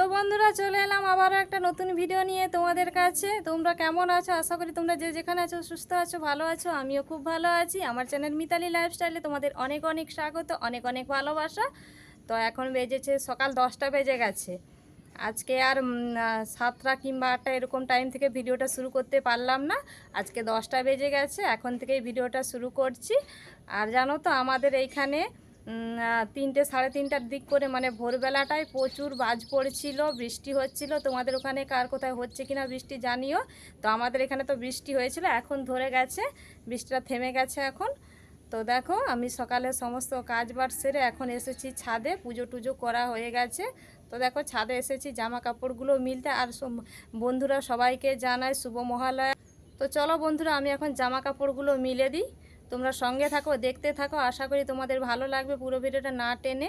তো বন্ধুরা, চলে এলাম আবারও একটা নতুন ভিডিও নিয়ে তোমাদের কাছে। তোমরা কেমন আছো? আশা করি তোমরা যে যেখানে আছো সুস্থ আছো, ভালো আছো। আমিও খুব ভালো আছি। আমার চ্যানেল মিতালি লাইফস্টাইলে তোমাদের অনেক অনেক স্বাগত, অনেক অনেক ভালোবাসা। তো এখন বেজেছে সকাল দশটা বেজে গেছে। আজকে আর সাতটা কিংবা আটটা এরকম টাইম থেকে ভিডিওটা শুরু করতে পারলাম না। আজকে দশটা বেজে গেছে, এখন থেকেই ভিডিওটা শুরু করছি। আর জানো তো, আমাদের এইখানে তিনটে, সাড়ে তিনটার দিক করে মানে ভোরবেলাটায় প্রচুর বাজ পড়ছিল, বৃষ্টি হচ্ছিল। তোমাদের ওখানে কার কোথায় হচ্ছে কিনা বৃষ্টি জানিও। তো আমাদের এখানে তো বৃষ্টি হয়েছিল, এখন ধরে গেছে, বৃষ্টিটা থেমে গেছে এখন। তো দেখো, আমি সকালে সমস্ত কাজ বাজ সেরে এখন এসেছি ছাদে, পুজো টুজো করা হয়ে গেছে। তো দেখো, ছাদে এসেছি, জামা কাপড়গুলো মিলতে, আর বন্ধুরা সবাইকে জানায় শুভ মহালয়া। তো চলো বন্ধুরা, আমি এখন জামা কাপড়গুলো মিলে দিই। তোমরা সঙ্গে থাকো দেখতে থাকো। আশা করি তোমাদের ভালো লাগবে। পুরো ভিডিওটা না টেনে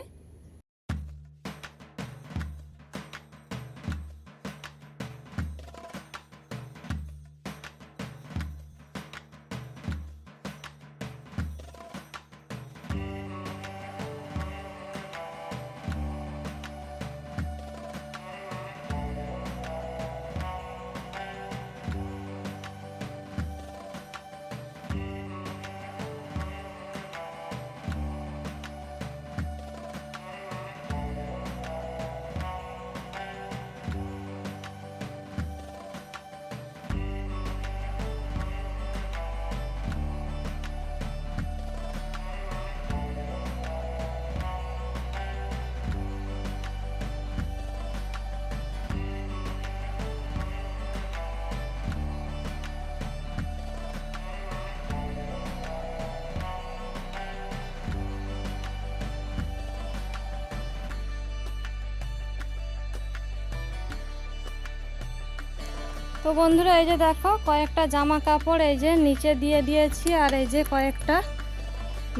তো বন্ধুরা, এই যে দেখো, কয়েকটা জামা কাপড় এই যে নিচে দিয়ে দিয়েছি আর এই যে কয়েকটা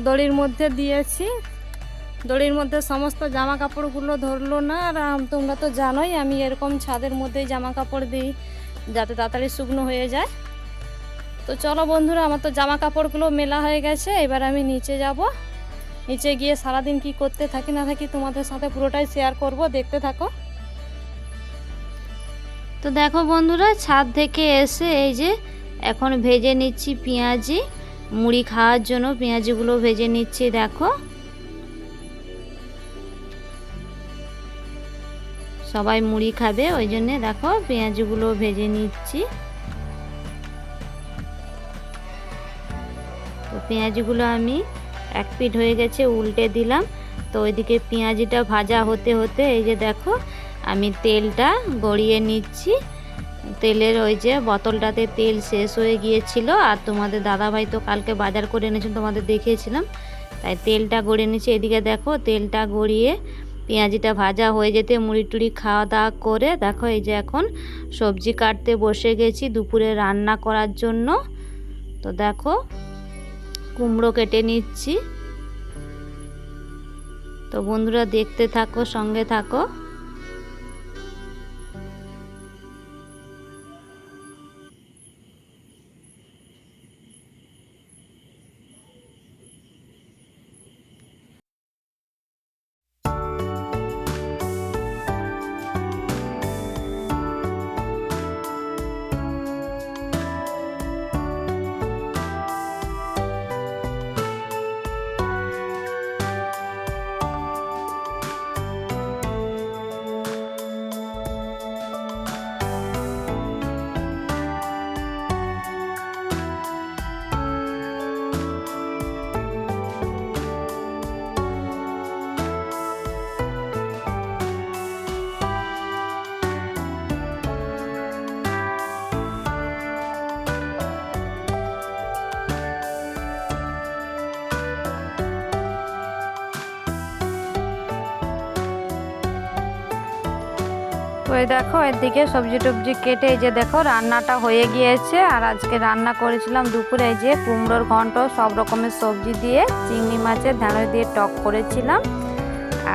দড়ির মধ্যে দিয়েছি। দড়ির মধ্যে সমস্ত জামা কাপড়গুলো ধরলো না আর তোমরা তো জানোই, আমি এরকম ছাদের মধ্যেই জামা কাপড় দিই যাতে তাড়াতাড়ি শুকনো হয়ে যায়। তো চলো বন্ধুরা, আমার তো জামা কাপড়গুলো মেলা হয়ে গেছে, এবার আমি নিচে যাব। নিচে গিয়ে সারাদিন কি করতে থাকি না থাকি তোমাদের সাথে পুরোটাই শেয়ার করব, দেখতে থাকো। তো দেখো বন্ধুরা, ছাদ থেকে এসে এই যে এখন ভেজে নিচ্ছি পেঁয়াজি। মুড়ি খাওয়ার জন্য পেঁয়াজিগুলো ভেজে নিচ্ছি, দেখো। সবাই মুড়ি খাবে, ওই জন্যে দেখো পেঁয়াজিগুলো ভেজে নিচ্ছি। তো পেঁয়াজিগুলো আমি এক পিঠ হয়ে গেছে, উল্টে দিলাম। তো ওইদিকে পেঁয়াজিটা ভাজা হতে হতে এই যে দেখো আমি তেলটা গড়িয়ে নিচ্ছি। তেলের ওই যে বোতলটাতে তেল শেষ হয়ে গিয়েছিল আর তোমাদের দাদাভাই তো কালকে বাজার করে এনেছিল তোমাদের দেখিয়েছিলাম। তাই তেলটা গড়িয়ে নিচ্ছি। এদিকে দেখো, তেলটা গড়িয়ে পেঁয়াজিটা ভাজা হয়ে যেতে মুড়ি টুড়ি খাওয়া দাওয়া করে দেখো এই যে এখন সবজি কাটতে বসে গেছি দুপুরে রান্না করার জন্য। তো দেখো, কুমড়ো কেটে নিচ্ছি। তো বন্ধুরা দেখতে থাকো, সঙ্গে থাকো। তো এই দেখো এদিকে সবজি টবজি কেটে এই যে দেখো রান্নাটা হয়ে গিয়েছে। আর আজকে রান্না করেছিলাম দুপুরে এই যে কুমড়োর ঘন্ট সব রকমের সবজি দিয়ে চিংড়ি মাছের ঢ্যাঁড়স দিয়ে টক করেছিলাম।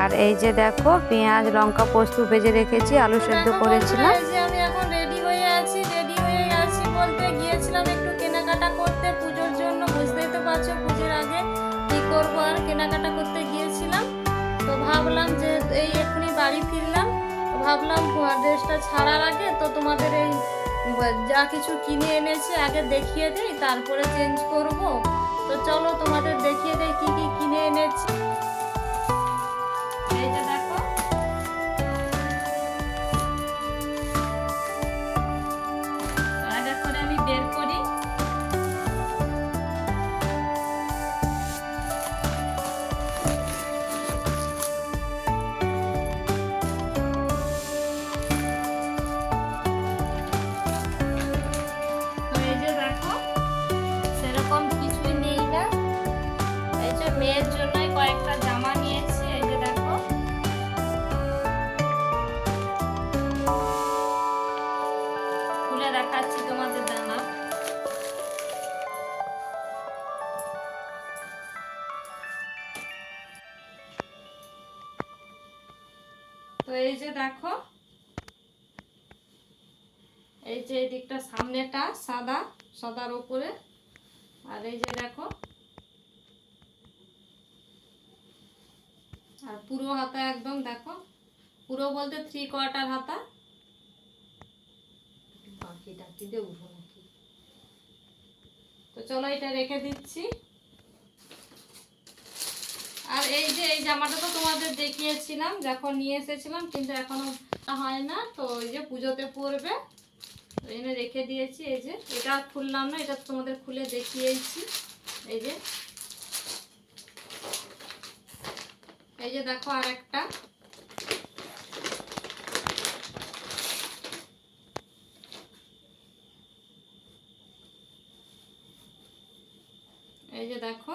আর এই যে দেখো পেঁয়াজ লঙ্কা পোস্ত ভেজে রেখেছি আলু সেদ্ধ করেছিলাম। আমি এখন রেডি হয়ে আছি রেডি হয়ে আছি বলতে গিয়েছিলাম একটু কেনাকাটা করতে পুজোর জন্য বুঝতেই তো পারছ পুজোর আগে কি করব আর কেনাকাটা করতে গিয়েছিলাম। তো ভাবলাম যে এই এক্ষুনি বাড়ি ফিরলাম ভাবলাম ড্রেসটা ছাড়ার আগে তো তোমাদের এই যা কিছু কিনে এনেছে আগে দেখিয়ে দেই, তারপরে চেঞ্জ করব। তো চলো তোমাদের দেখিয়ে দেই কি কি কিনে এনেছি। খুলে দেখাচ্ছি তোমাদের জামা তো এই যে দেখো, এই যে এই দিকটা সামনেটা সাদা, সাদার উপরে। আর এই যে দেখো, আর পুরো হাতা একদম দেখো। পুরো বলতে থ্রি কোয়ার্টার হাতা। দিয়ে উঠবো নাকি তো চলো এটা রেখে দিচ্ছি। আর এই যে, এই জামাটা তো তোমাদের দেখিয়েছিলাম যখন নিয়ে এসেছিলাম, কিন্তু এখনও হয় না, তো এই যে পুজোতে পরবে। এনে রেখে দিয়েছি, এই যে। এটা খুললাম না, এটা তোমাদের খুলে দেখিয়েছি। এই যে। এই যে দেখো আর একটা এই যে দেখো।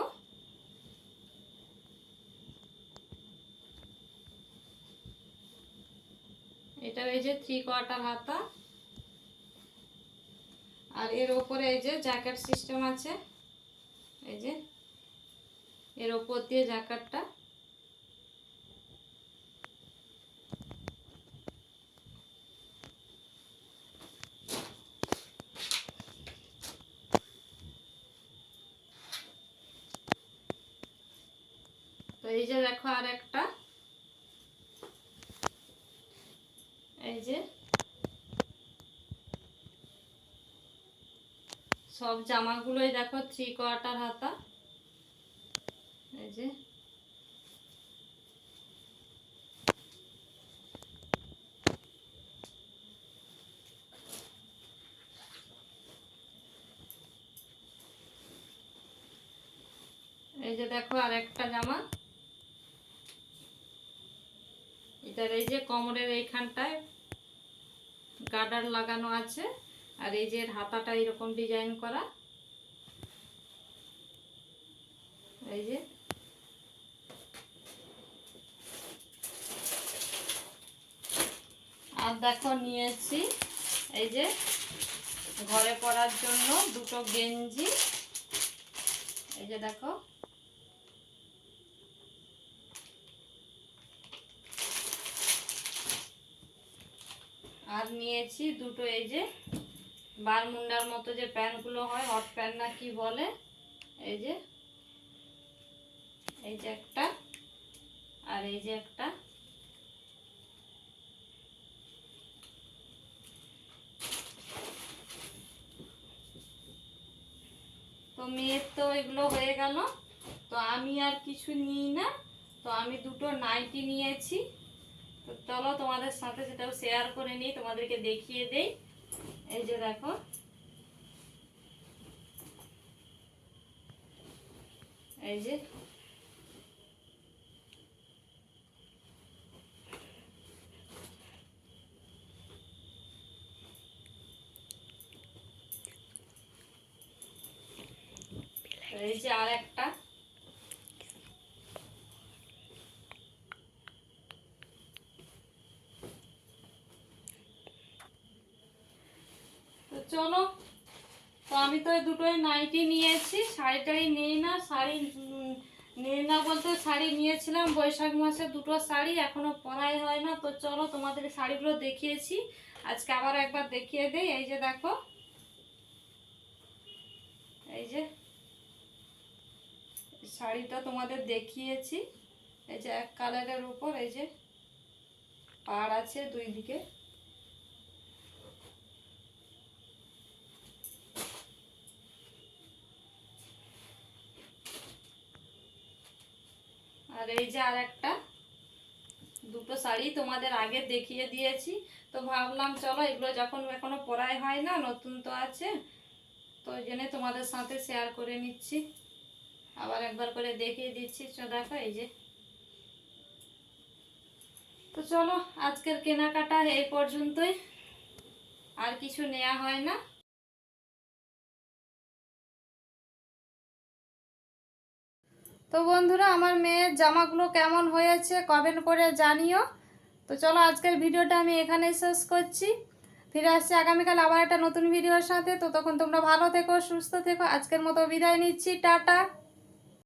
এটা এই যে থ্রি কোয়ার্টার হাতা। আর এর ওপরে এই যে জ্যাকেট সিস্টেম আছে। এই যে, এর ওপর দিয়ে জ্যাকেটটা। এই যে দেখো আর একটা। এই যে। সব জামাগুলোই দেখো থ্রি কোয়ার্টার হাতা। এই যে। এই যে দেখো আর একটা জামা। এটার এই যে কোমরের এইখানটায় গার্ডার লাগানো আছে, আর এই যে হাতাটা এরকম ডিজাইন করা। এই যে। আর দেখো নিয়েছি, এই যে ঘরে পরার জন্য দুটো গেঞ্জি। এই যে দেখো। আর নিয়েছি দুটো এই যে বারমুন্ডার মতো যে প্যান্টগুলো হয়, হট প্যান্ট না কি বলে, এই যে এই যে একটা আর এই যে একটা। তো মেয়ের তো এগুলো হয়ে গেল, তো আমি আর কিছু নিই না, তো আমি দুটো নাইটি নিয়েছি। চলো তোমাদের সাথে সেটাও শেয়ার করে নিই, তোমাদেরকে দেখিয়ে দেই। এই যে দেখো। এই যে। এই যে আর একটা তো চলো, তো আমি তো দুটোই নাইটি নিয়েছি শাড়ি টাড়ি নেই না, শাড়ি নেই না বলতে শাড়ি নিয়েছিলাম, বৈশাখ মাসে দুটো শাড়ি, এখনও পরাই হয় না, তো চলো তোমাদের শাড়িগুলো দেখিয়েছি, আজকে আবার একবার দেখিয়ে দেই, এই যে দেখো। এই যে, শাড়িটা তোমাদের দেখিয়েছি, এই যে এক কালারের উপর, এই যে পাড় আছে দুই দিকে। এই যে আর একটা দুটো শাড়ি তোমাদের আগে দেখিয়ে দিয়েছি। তো ভাবলাম, চলো এগুলো যখন এখনও পরাই হয় না, নতুন তো আছে, তো ওই জন্য তোমাদের সাথে শেয়ার করে নিচ্ছি। আবার একবার করে দেখিয়ে দিচ্ছি। চো, দেখো এই যে। তো চলো, আজকের কেনাকাটা এই পর্যন্তই। আর কিছু নেওয়া হয় না। তো বন্ধুরা, আমার মেয়ের জামাগুলো কেমন হয়েছে কমেন্ট করে জানিও। তো চলো আজকের ভিডিওটা আমি এখানেই শেষ করছি। ফিরে আসছি আগামীকাল আবার একটা নতুন ভিডিওর সাথে। তো তখন তোমরা ভালো থেকো, সুস্থ থেকো। আজকের মতো বিদায় নিচ্ছি। টাটা।